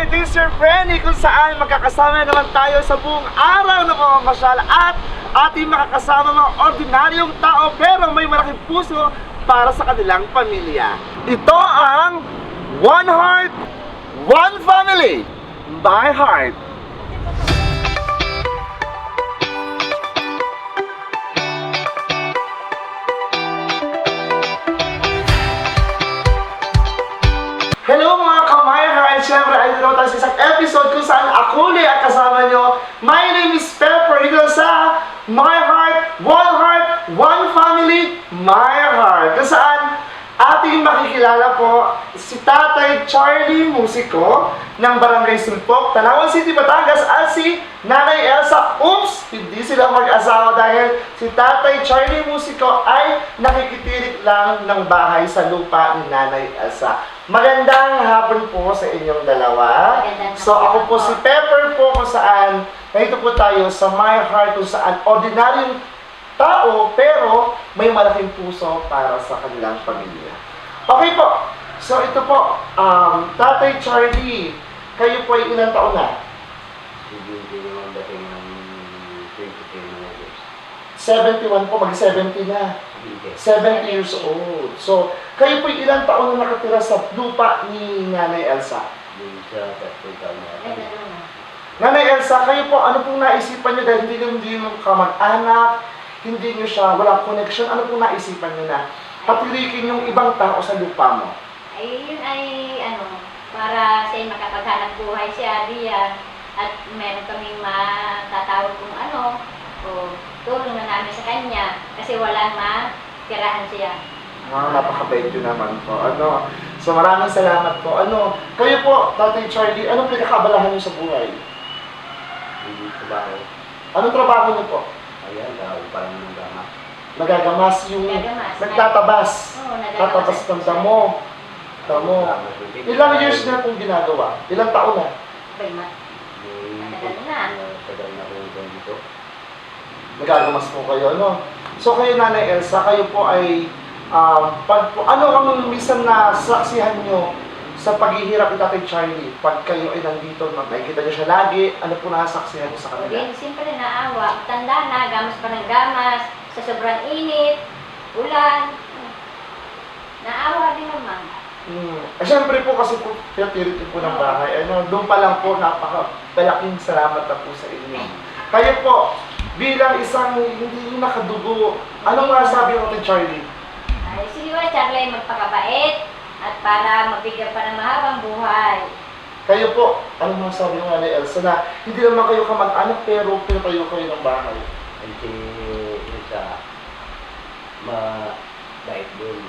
Hi! This is your friend kung saan magkakasama naman tayo sa buong araw na pamamasyal at ating makakasama mga ordinaryong tao pero may malaking puso para sa kanilang pamilya. Ito ang One Heart, One Family, My Heart. Family, My Heart. Kung saan ating makikilala po si Tatay Charlie Musico ng Barangay Sulpok, Tanawan City, Batangas at si Nanay Elsa. Oops! Hindi sila mag-asawa dahil si Tatay Charlie Musico ay nakikitirik lang ng bahay sa lupa ni Nanay Elsa. Magandang hapon po sa inyong dalawa. So ako po po. si Pepper po kung saan nandito po tayo sa My Heart kung saan ordinaryong tao pero may malaking puso para sa kanilang pamilya. Okay po. So ito po, um, Tatay Charlie, kayo po ay ilang taon na? Hindi hindi naman dating ng 23 na years. 71 po, mag-70 na. Hindi. 70 years old. So, kayo po ilang taon na nakatira sa lupa ni Nanay Elsa? Yung sa tatlong taon na Ay, dalawa na. Nanay Elsa, kayo po, ano pong naisipan nyo dahil hindi nyo hindi nyo kamag-anak, hindi nyo siya, walang connection, ano pong naisipan nyo na patilikin yung ibang tao sa lupa mo? Ay, yun ay, ano, para siya makapaghanap buhay siya diyan at meron kaming matatawag kung ano, o tulong na namin sa kanya kasi walang matirahan siya. Ah, napakabait nyo naman po. Ano, so maraming salamat po. Ano, kayo po, Tatay Charlie, anong pinakabalahan nyo sa buhay? Hindi trabaho. Anong trabaho nyo po? Ayan, tawag pa lang ng gama. Nagagamas yung, Nagagamas. nagtatabas. Oo, nagagamas. Tatabas ng damo. Damo. Ilang years na pong ginagawa? Ilang taon na? Bay, ma- Matagal na. Matagal na kung dito. Nagagamas po kayo, no? So kayo, Nanay Elsa, kayo po ay, um, pag ano ang minsan na saksihan nyo sa paghihirap ni Tatay Charlie? Pag kayo ay nandito, nakikita nyo siya lagi, ano po nasaksihan nyo sa kanila? din, siyempre naawa. Tanda na, gamas pa ng gamas, sa sobrang init, ulan. Naawa din naman. Hmm. Eh, syempre po kasi po, pinatirit po ng bahay. Ano, doon pa lang po, napaka-palaking salamat na po sa inyo. Kayo po, bilang isang hindi nakadugo, anong masasabi mo kay Charlie? Ay, sige ba, Charlie, magpakabait para mabigyan pa ng mahabang buhay. Kayo po, anong masasabi mo ni Elsa na hindi naman kayo kamag-anak pero pinatayo kayo ng bahay? Kasi isa, mabait din.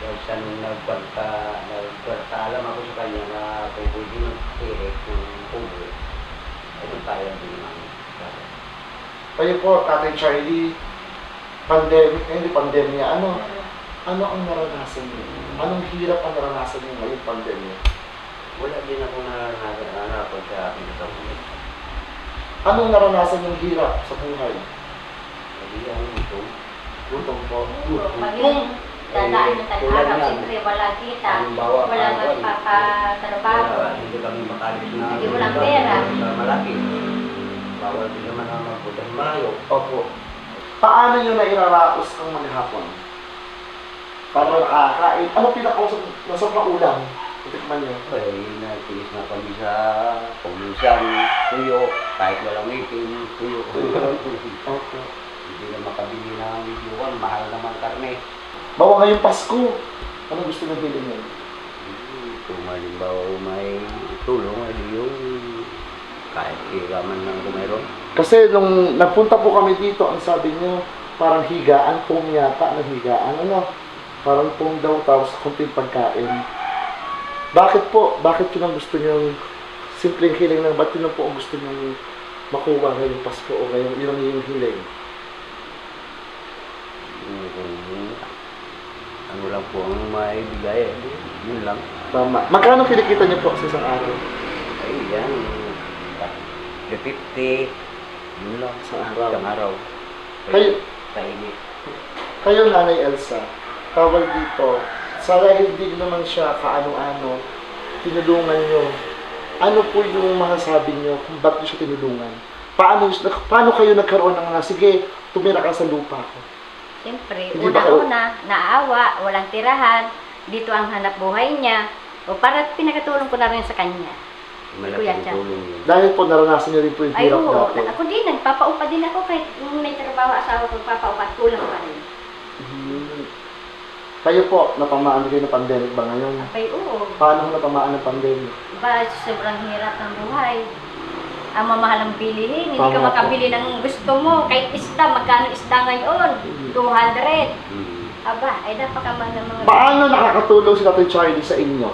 Dahil siya nung nagkwanta, nagkwanta, alam ako sa kanya na kung pwede mag-tirik ng pulo, ay tayo din naman. Kayo po, Tatay Charlie, pandemic, eh, hindi pandemya, ano? Ano ang naranasan niyo? Anong hirap ang naranasan niyo ngayong pandemya? Wala din ako naranasan sa akin sa ulit. Anong naranasan yung hirap sa buhay? Hindi ang ito. Gutom po. Kung dadaan tulad tag-araw, yan. siyempre wala kita, wala magpapatrabaho. Kaya hindi kami makalis na Hindi walang pera. malaki. Bawal din naman na magpunta sa malayo. Opo. Paano nyo na iraraos ang maghapon? Para nakakain? Ano pinakausap na sobrang ulam? Tikman nyo. Ay, natiis na kami sa kuminsan, tuyo, kahit walang itim, tuyo. Opo. hindi na makabili ng videoan, mahal naman karne. Bawa ngayong Pasko. Ano gusto nyo bilhin nyo? Kung halimbawa may tulong, ay di yung kahit iraman kung mayroon. Kasi nung nagpunta po kami dito, ang sabi nyo, parang higaan, foam yata ng higaan. Ano? Parang foam daw, tapos kunting pagkain. Bakit po? Bakit yun ang gusto nyo? Simpleng hiling lang, ba't yun ang po ang gusto nyo makuha ngayong Pasko o ngayong yun ang iyong hiling? Kung ano lang po ang maibigay, eh. yun lang. Tama. Magkano kinikita nyo po sa isang araw? Ay, yan. 50, yun lang. Sa araw. Isang araw. Kayo, Tahimik. kayo Nanay Elsa, tawag dito, sa hindi naman siya kaano-ano, tinulungan nyo ano po yung masasabi niyo kung ba't niyo siya tinulungan? Paano, paano kayo nagkaroon ng mga, sige, tumira ka sa lupa ko? Siyempre, una-una, naawa, walang tirahan, dito ang hanap buhay niya. O para pinakatulong ko na rin sa kanya. Malaking tulong yun. Dahil po naranasan niyo rin po yung Ay, hirap oo. natin. Ako din, nagpapaupa din ako kahit nung may trabaho asawa ko, papaupa, kulang pa rin. Hmm. Kayo po, napamaan kayo ng pandemic ba ngayon? Ay, oo. Paano ho napamaan ng pandemic? Ba, sobrang hirap ng buhay. Ang mamahal ng bilihin, hindi Tama ka po. makabili ng gusto mo. Kahit isda, magkano isda ngayon? 200. Mm. Aba, ay napakaman ng mga... Paano nakakatulong si Tatay Charlie sa inyo?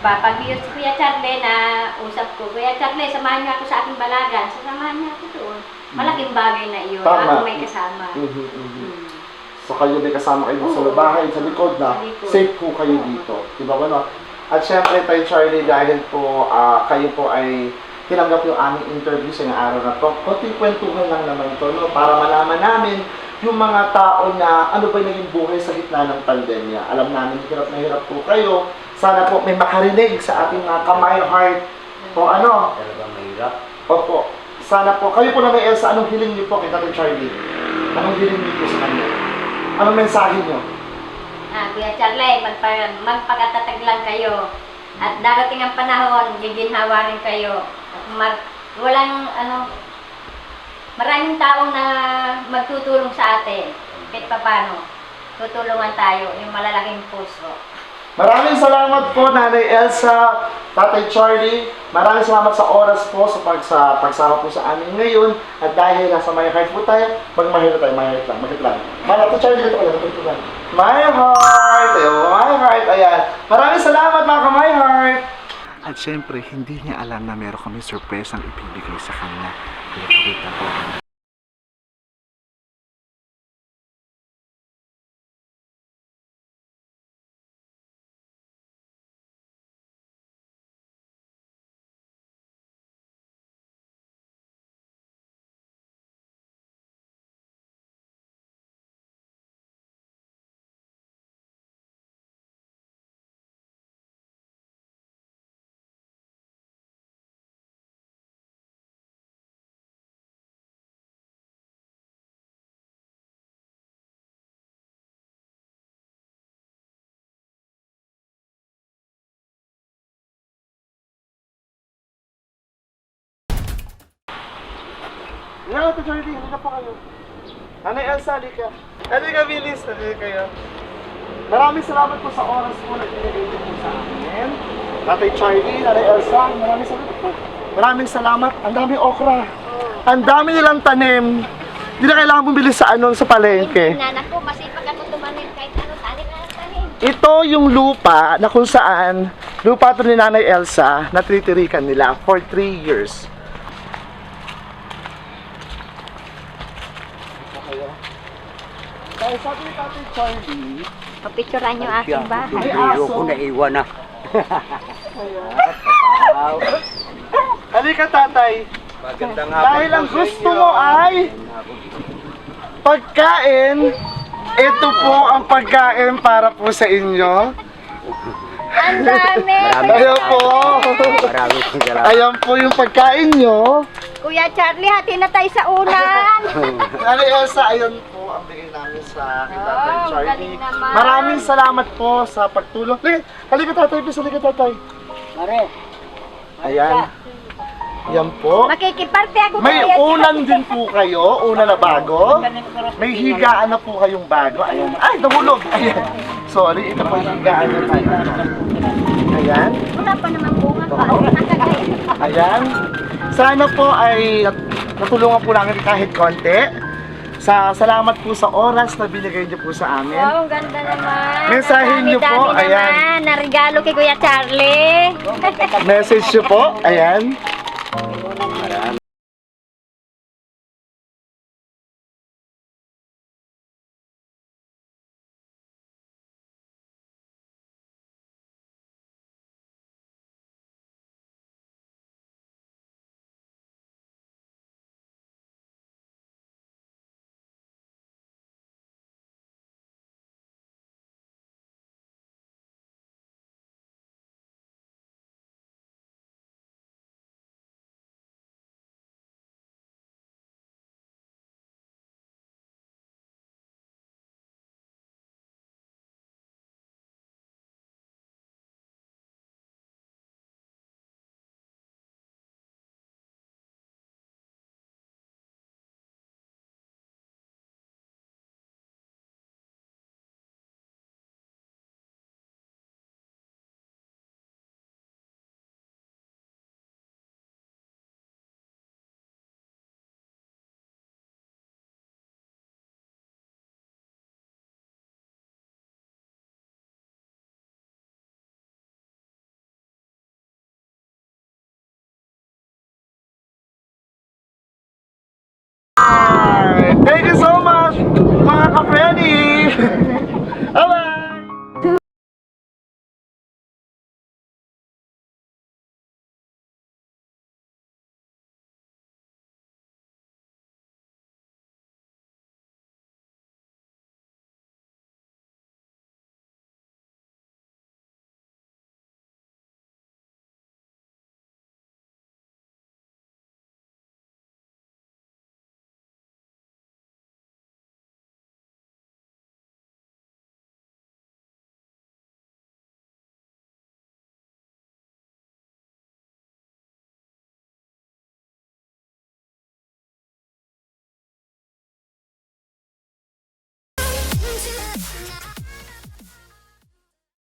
Ba, pag yun si Kuya Charlie na usap ko, Kuya Charlie, samahan niyo ako sa aking balagan. Sasamahan niyo ako doon. Malaking bagay na iyon. Tama. Ako may kasama. Mhm, mhm. Hmm. So kayo may kasama kayo sa bahay, sa likod na, safe po kayo dito. Di ba ano? At syempre, Tay Charlie, dahil po ah, kayo po ay tinanggap yung aming interview sa ngayong araw na to. Kunting kwentuhan lang naman to, no? Para malaman namin yung mga tao na ano ba yung naging buhay sa gitna ng pandemya. Alam namin, hirap na hirap po kayo. Sana po may makarinig sa ating mga kamay heart. O ano, Talagang mahirap. Opo. Sana po, kayo po na may Elsa, anong hiling niyo po kay Tatay Charlie? Anong hiling niyo po sa kanya? Anong mensahe niyo? Ah, Kuya Charlie, magpa, magpakatatag lang kayo. At darating ang panahon, giginhawa rin kayo. At mag, walang, ano, maraming taong na magtutulong sa atin. Kahit pa paano, tutulungan tayo, yung malalaking puso. Maraming salamat po, Nanay Elsa, Tatay Charlie. Maraming salamat sa oras po sa, pag, sa pagsama po sa amin ngayon. At dahil nasa My Heart po tayo, magmahirap tayo, My Heart lang, magit lang. Mana, Tatay Charlie, dito ka lang, dito ka lang. My Heart! Ayun, My Heart, ayan. Maraming salamat mga ka-My Heart! At syempre, hindi niya alam na meron kami surprise ang ibibigay sa kanya. Pinapakita ko. Yan, Ate Jordy, halika po kayo. Nanay Elsa, halika. Halika, bilis. Halika kayo. Maraming salamat po sa oras po na binigay niyo po sa amin. Tatay Charlie, Nanay Elsa, maraming salamat po. Maraming salamat. Ang daming okra. Ang dami nilang tanim. Hindi na kailangan bumili sa ano sa palengke. Nanak ko, masipag ako tumanin kahit ano, tanim na tanim. Ito yung lupa na kung saan lupa to ni Nanay Elsa na tritirikan nila for 3 years. Dahil sabi ni Tatay Charlie, Papicturan niyo aking bahay. Ay, Hindi aso. ko naiwan na. halika tatay, Magandang dahil ang gusto mo ay pagkain, ito po ang pagkain para po sa inyo. Ang dami! Ayan po. Maraming salamat. Ayan po yung pagkain nyo. Kuya Charlie, hati na tayo sa unan! Nanay Elsa, ayun po ang bigay namin sa akin, Tatay Oh, Charlie. galing naman. Maraming salamat po sa pagtulong. Halika, halika tatay, bis, halika tatay. Mare. Ayan. Yan po. Makikiparte ako May Kuya unan din po kayo, una na bago. May higaan na po kayong bago. Ayan. Ay, nahulog. Ayan. Sorry, ito po yung higaan na tayo. Ayan. Wala pa naman bunga pa. Oh, nakagay. Ayan. Sana po ay nat- natulungan po namin kahit konti. Sa salamat po sa oras na binigay niyo po sa amin. Wow, ang ganda naman. Mensahe Ang niyo po, dami-dami ayan. naman. Na regalo kay Kuya Charlie. Message niyo po. Ayan.